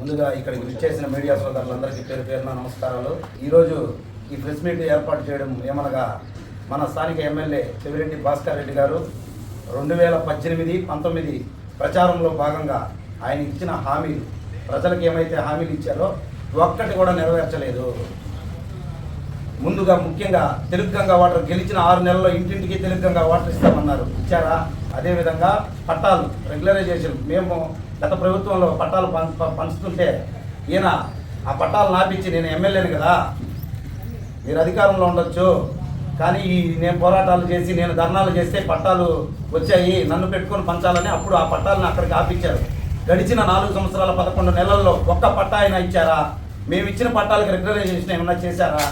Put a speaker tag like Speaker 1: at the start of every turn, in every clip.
Speaker 1: ముందుగా ఇక్కడికి విచ్చేసిన మీడియా సోదరులందరికీ పేరు పేరున నమస్కారాలు. ఈరోజు ఈ ప్రెస్ మీట్ ఏర్పాటు చేయడం ఏమనగా మన స్థానిక ఎమ్మెల్యే చెవిరెడ్డి భాస్కర్ రెడ్డి గారు రెండు వేల పద్దెనిమిది పంతొమ్మిది ప్రచారంలో భాగంగా ఆయన ఇచ్చిన హామీలు ప్రజలకు ఏమైతే హామీలు ఇచ్చారో ఒక్కటి కూడా నెరవేర్చలేదు. ముందుగా ముఖ్యంగా తెలుగు గంగా వాటర్ గెలిచిన ఆరు నెలల్లో ఇంటింటికి తెలుగు గంగా వాటర్ ఇస్తామన్నారు. ఇచ్చారా? అదేవిధంగా పట్టాలు రెగ్యులరైజేషన్ మేము గత ప్రభుత్వంలో పట్టాలు పం- పంచుతుంటే ఈయన ఆ పట్టాలు నాపించి నేను ఎమ్మెల్యేని కదా మీరు అధికారంలో ఉండొచ్చు. కానీ ఈ నేను పోరాటాలు చేసి నేను ధర్నాలు చేస్తే పట్టాలు వచ్చాయి నన్ను పెట్టుకొని పంచాలని అప్పుడు ఆ పట్టాలను అక్కడికి ఆపించారు. గడిచిన నాలుగు సంవత్సరాల పదకొండు నెలల్లో ఒక్క పట్టా అయినా ఇచ్చారా? మేము ఇచ్చిన పట్టాలకు రెగ్యులరైజేషన్ ఏమైనా చేశారా?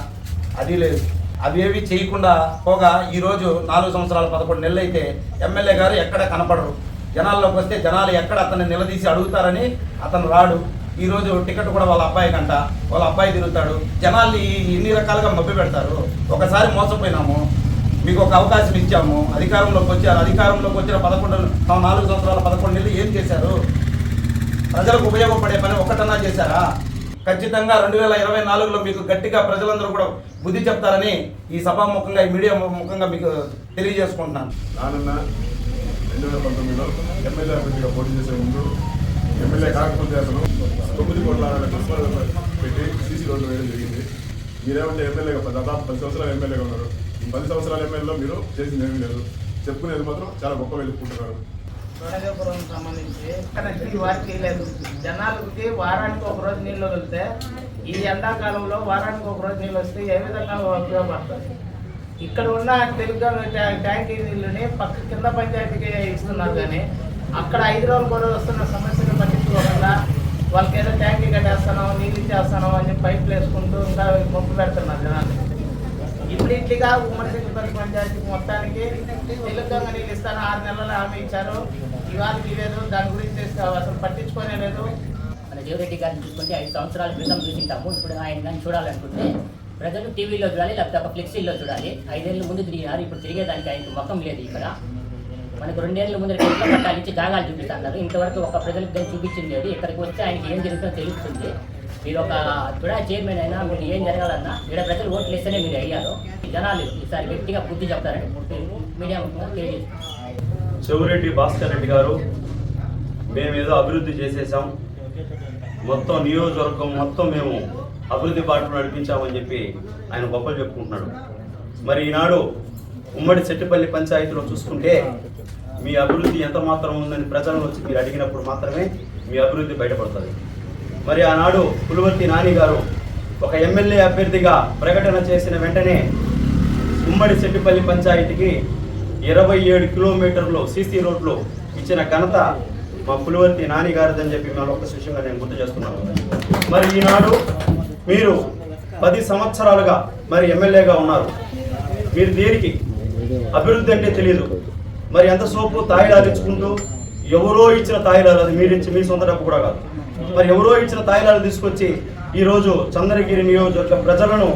Speaker 1: అది లేదు. అవి ఏవి చేయకుండా పోగా ఈరోజు నాలుగు సంవత్సరాలు పదకొండు నెలలు అయితే ఎమ్మెల్యే గారు ఎక్కడ కనపడరు. జనాల్లోకి వస్తే జనాలు ఎక్కడ అతన్ని నిలదీసి అడుగుతారని అతను రాడు. ఈరోజు టికెట్ కూడా వాళ్ళ అబ్బాయి కంట. వాళ్ళ అబ్బాయి తిరుగుతాడు. జనాల్ని ఎన్ని రకాలుగా మభ్య పెడతారు? ఒకసారి మోసపోయినాము. మీకు ఒక అవకాశం ఇచ్చాము. అధికారంలోకి వచ్చారు. అధికారంలోకి వచ్చిన పదకొండు నాలుగు సంవత్సరాల పదకొండు నెలలు ఏం చేశారు? ప్రజలకు ఉపయోగపడే పని ఒకటన్నా చేశారా? ఖచ్చితంగా రెండు వేల ఇరవై నాలుగులో మీకు గట్టిగా ప్రజలందరూ కూడా బుద్ధి చెప్తారని ఈ సభాముఖంగా ఈ మీడియా ముఖంగా మీకు తెలియజేసుకుంటున్నాను.
Speaker 2: నానన్న రెండు వేల పంతొమ్మిదిలో ఎమ్మెల్యే అభ్యర్థిగా పోటీ చేసే ముందు ఎమ్మెల్యే కాకపోతే అతను తొమ్మిది కోట్ల పెట్టి సీసీ రోడ్లు వేయడం జరిగింది. మీరేమంటే ఎమ్మెల్యేగా దాదాపు పది సంవత్సరాలు ఎమ్మెల్యేగా ఉన్నారు. ఈ పది సంవత్సరాల ఎమ్మెల్యేలో మీరు చేసింది ఏమీ లేదు. చెప్పుకునేది మాత్రం చాలా గొప్ప వెలుపుకుంటున్నారు
Speaker 3: నరసాపురం సంబంధించి. ఇది వారికి లేదు జనాలకి వారానికి ఒక రోజు నీళ్ళు వెళ్తే ఈ ఎండాకాలంలో వారానికి ఒక రోజు నీళ్ళు వస్తే ఏ విధంగా ఉపయోగపడుతుంది ఇక్కడ ఉన్న తెలుగు ట్యాంకీ నీళ్ళని పక్క కింద పంచాయతీకి ఇస్తున్నారు కానీ అక్కడ ఐదు రోజులు కూడా వస్తున్న సమస్యను పట్టించుకోకుండా వాళ్ళకి ఏదో ట్యాంకీ కట్టేస్తాను నీళ్ళు ఇచ్చేస్తాను అని పైపులు వేసుకుంటూ ఇంకా మొక్కు పెడుతున్నారు జనాలు. ఇమ్మీడియట్లీగా ఉమ్మడి సెక్రటరీ పంచాయతీ మొత్తానికి తెలుగు నీళ్ళు ఇస్తాను ఆరు నెలలు హామీ ఇచ్చారు. ఇవాళకి లేదు దాని గురించి అసలు పట్టించుకోనే లేదు.
Speaker 4: మన జీవరెడ్డి గారిని చూసుకుంటే ఐదు సంవత్సరాల క్రితం చూసింటాము. ఇప్పుడు ఆయన కానీ చూడాలనుకుంటే ప్రజలు టీవీలో చూడాలి లేకపోతే ఒక ఫ్లెక్సీలో చూడాలి. ఐదేళ్ళ ముందు తిరిగినారు ఇప్పుడు తిరిగేదానికి ఆయనకు ముఖం లేదు ఇక్కడ. మనకు రెండేళ్ళ ముందు ఇట్లా పట్టాలు జాగాలు చూపిస్తున్నారు ఇంతవరకు ఒక ప్రజలకు కానీ చూపించింది లేదు ఇక్కడికి వస్తే ఆయనకి ఏం జరుగుతుందో తెలుస్తుంది. మీరు ఒక తుడా చైర్మన్ అయినా మీరు ఏం జరగాలన్నా ఇక్కడ ప్రజలు ఓట్లు వేస్తేనే మీరు అయ్యారు. జనాలు ఈసారి గట్టిగా బుద్ధి చెప్తారని మీడియా ముఖ్యంగా తెలియజేస్తారు
Speaker 5: చెవిరెడ్డి భాస్కర్ రెడ్డి గారు మేమేదో అభివృద్ధి చేసేసాం మొత్తం నియోజకవర్గం మొత్తం మేము అభివృద్ధి పాటలు నడిపించామని చెప్పి ఆయన గొప్పలు చెప్పుకుంటున్నాడు. మరి ఈనాడు ఉమ్మడి చెట్టుపల్లి పంచాయతీలో చూసుకుంటే మీ అభివృద్ధి ఎంత మాత్రం ఉందని ప్రజలను వచ్చి మీరు అడిగినప్పుడు మాత్రమే మీ అభివృద్ధి బయటపడుతుంది. మరి ఆనాడు కులవర్తి నాని గారు ఒక ఎమ్మెల్యే అభ్యర్థిగా ప్రకటన చేసిన వెంటనే ఉమ్మడి చెట్టుపల్లి పంచాయతీకి ఇరవై ఏడు కిలోమీటర్లు సీసీ రోడ్లో ఇచ్చిన ఘనత మా పులివర్తి నాని గారిదని చెప్పి మేము ఒక విషయంగా నేను గుర్తు చేస్తున్నాను. మరి ఈనాడు మీరు పది సంవత్సరాలుగా మరి ఎమ్మెల్యేగా ఉన్నారు. మీరు దేనికి? అభివృద్ధి అంటే తెలియదు మరి ఎంత సోపు తాయిలాలు ఇచ్చుకుంటూ ఎవరో ఇచ్చిన తాయిలాలు అది మీరు ఇచ్చి మీ సొంత డబ్బు కూడా కాదు. మరి ఎవరో ఇచ్చిన తాయిలాలు తీసుకొచ్చి ఈరోజు చంద్రగిరి నియోజకవర్గ ప్రజలను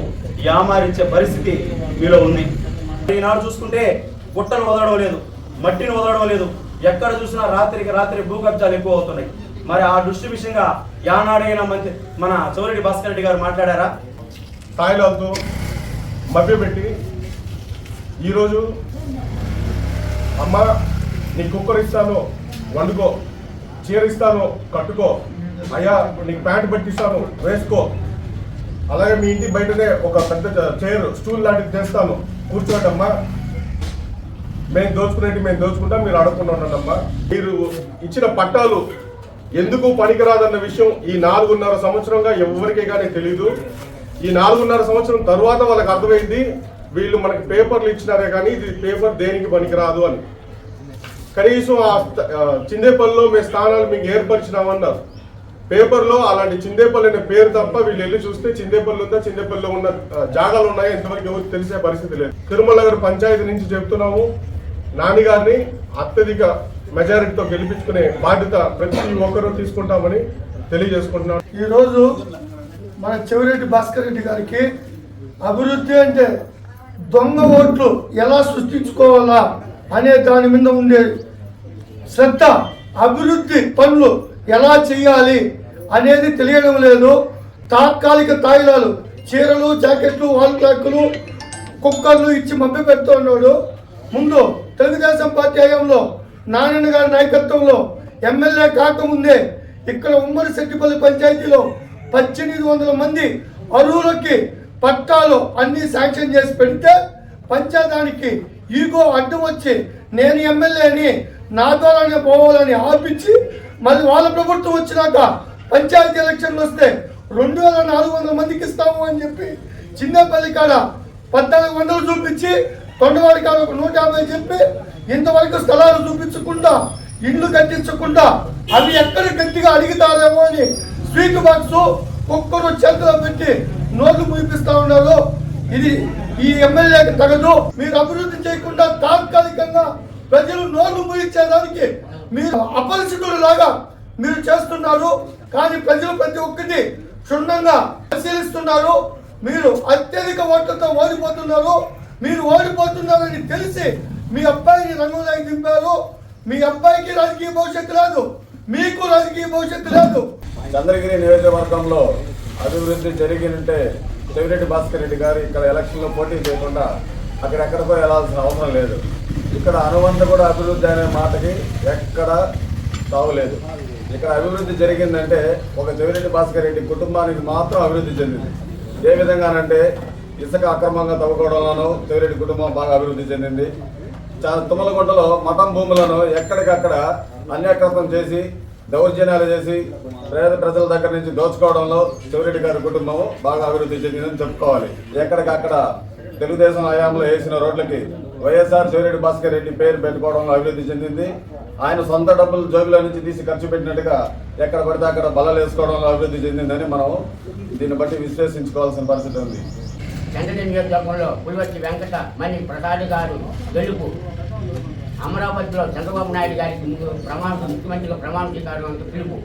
Speaker 5: యామారించే పరిస్థితి మీలో ఉంది. ఈనాడు చూసుకుంటే గుట్టను వదలడం లేదు మట్టిని వదలడం లేదు ఎక్కడ చూసినా రాత్రికి రాత్రి భూకబ్జాలు ఎక్కువ అవుతున్నాయి. మరి ఆ దృష్టి విషయంగా యానాడైనా మంచి మన చౌరెడ్డి భాస్కర్ రెడ్డి గారు మాట్లాడారా?
Speaker 2: తాయిలాలతో మభ్యపెట్టి ఈరోజు అమ్మ నీ కుక్కర్ ఇస్తాను వండుకో. చీర ఇస్తాను కట్టుకో. అయ్యా నీకు ప్యాంట్ పట్టిస్తాను వేసుకో. అలాగే మీ ఇంటి బయటనే ఒక పెద్ద చైర్ స్టూల్ లాంటిది చేస్తాను కూర్చోటమ్మా మేము దోచుకునేవి మేము దోచుకుంటాం మీరు అడగకుండా ఉండండమ్మా. మీరు ఇచ్చిన పట్టాలు ఎందుకు పనికిరాదన్న విషయం ఈ నాలుగున్నర సంవత్సరంగా ఎవరికే కానీ తెలీదు. ఈ నాలుగున్నర సంవత్సరం తర్వాత వాళ్ళకి అర్థమైంది వీళ్ళు మనకి పేపర్లు ఇచ్చినారే కానీ ఇది పేపర్ దేనికి పనికిరాదు అని. కనీసం ఆ చిందేపల్లిలో మేము స్థానాలు మీకు ఏర్పరిచినామన్నారు. పేపర్లో అలాంటి చిందేపల్లి అనే పేరు తప్ప వీళ్ళు వెళ్ళి చూస్తే చిందేపల్లి ఉందా చిందేపల్లిలో ఉన్న జాగాలు ఉన్నాయా ఎంతవరకు ఎవరు తెలిసే పరిస్థితి లేదు. తిరుమల నగర్ పంచాయతీ నుంచి చెప్తున్నాము నాన్నగారిని అత్యధిక మెజారిటీతో గెలిపించుకునే బాధ్యత ప్రతి ఒక్కరూ తీసుకుంటామని తెలియజేసుకుంటున్నాను.
Speaker 6: ఈరోజు మన చెవిరెడ్డి భాస్కర్ రెడ్డి గారికి అభివృద్ధి అంటే దొంగ ఓట్లు ఎలా సృష్టించుకోవాలా అనే దాని మీద ఉండే శ్రద్ధ అభివృద్ధి పనులు ఎలా చేయాలి అనేది తెలియడం లేదు. తాత్కాలిక తాయిలాలు చీరలు జాకెట్లు వాల్ క్లాక్లు కుక్కర్లు ఇచ్చి మభ్య పెడుతున్నాడు ముందు తెలుగుదేశం పార్టీ హయాంలో నారాయణ గారి నాయకత్వంలో ఎమ్మెల్యే కాకముందే ఇక్కడ ఉమ్మడి సెట్టిపల్లి పంచాయతీలో పద్దెనిమిది వందల మంది అరువులకి పట్టాలు అన్నీ శాంక్షన్ చేసి పెడితే పంచాయతానికి ఈగో అడ్డం వచ్చి నేను ఎమ్మెల్యేని నా ద్వారానే పోవాలని ఆపించి మళ్ళీ వాళ్ళ ప్రభుత్వం వచ్చినాక పంచాయతీ ఎలక్షన్లు వస్తే రెండు వేల నాలుగు వందల మందికి ఇస్తాము అని చెప్పి చిన్నపల్లి కాడ పద్నాలుగు వందలు చూపించి తొండవాడి కాడ ఒక నూట యాభై చెప్పి ఇంతవరకు స్థలాలు చూపించకుండా ఇండ్లు కట్టించకుండా అవి ఎక్కడ గట్టిగా అడుగుతారేమో అని స్వీట్ బాక్స్ ఒక్కరు చేతిలో పెట్టి నోట్లు ముగిపిస్తా ఉన్నారు. ఇది ఈ ఎమ్మెల్యేకి తగదు. మీరు అభివృద్ధి చేయకుండా తాత్కాలికంగా ప్రజలు నోట్లు ముగించేదానికి మీరు అపరిచితుడు లాగా మీరు చేస్తున్నారు. కానీ ప్రజలు ప్రతి ఒక్కటి క్షుణ్ణంగా పరిశీలిస్తున్నారు. మీరు అత్యధిక ఓట్లతో ఓడిపోతున్నారు. మీరు ఓడిపోతున్నారని తెలిసి మీ అబ్బాయిని రంగంలోకి దింపారు. మీ అబ్బాయికి రాజకీయ భవిష్యత్తు లేదు. మీకు రాజకీయ భవిష్యత్తు లేదు.
Speaker 7: చంద్రగిరి నియోజకవర్గంలో అభివృద్ధి జరిగినంటే చెవిరెడ్డి భాస్కర్ రెడ్డి గారు ఇక్కడ ఎలక్షన్లో పోటీ చేయకుండా అక్కడెక్కడికో వెళ్ళాల్సిన అవసరం లేదు. ఇక్కడ అనుబంధ కూడా అభివృద్ధి అనే మాటకి ఎక్కడ తావులేదు ఇక్కడ అభివృద్ధి జరిగిందంటే ఒక చెవిరెడ్డి భాస్కర్ రెడ్డి కుటుంబానికి మాత్రం అభివృద్ధి చెందింది. ఏ విధంగానంటే ఇసుక అక్రమంగా తవ్వుకోవడంలోనూ చెవిరెడ్డి కుటుంబం బాగా అభివృద్ధి చెందింది. చా- తుమ్మలగుంటలో మఠం భూములను ఎక్కడికక్కడ అన్యాకృతం చేసి దౌర్జన్యాలు చేసి పేద ప్రజల దగ్గర నుంచి దోచుకోవడంలో చెవిరెడ్డి గారి కుటుంబం బాగా అభివృద్ధి చెందిందని చెప్పుకోవాలి. ఎక్కడికక్కడ తెలుగుదేశం హయాంలో వేసిన రోడ్లకి వైఎస్ఆర్ చెవిరెడ్డి భాస్కర్ రెడ్డి పేరు పెట్టుకోవడంలో అభివృద్ధి చెందింది. ఆయన సొంత డబ్బులు జోబులో నుంచి తీసి ఖర్చు పెట్టినట్టుగా ఎక్కడ పడితే అక్కడ బలలు వేసుకోవడంలో అభివృద్ధి చెందిందని మనం దీన్ని బట్టి విశ్లేషించుకోవాల్సిన పరిస్థితి ఉంది.
Speaker 8: వెంకట నియోజకవర్గంలో పులివర్తి వెంకట మణి ప్రసాద్ గారు గెలుపు. అమరావతిలో చంద్రబాబు నాయుడు గారికి ముందు ప్రమాణ ముఖ్యమంత్రిగా ప్రమాణ స్వీకారం అంటూ పిలుపు.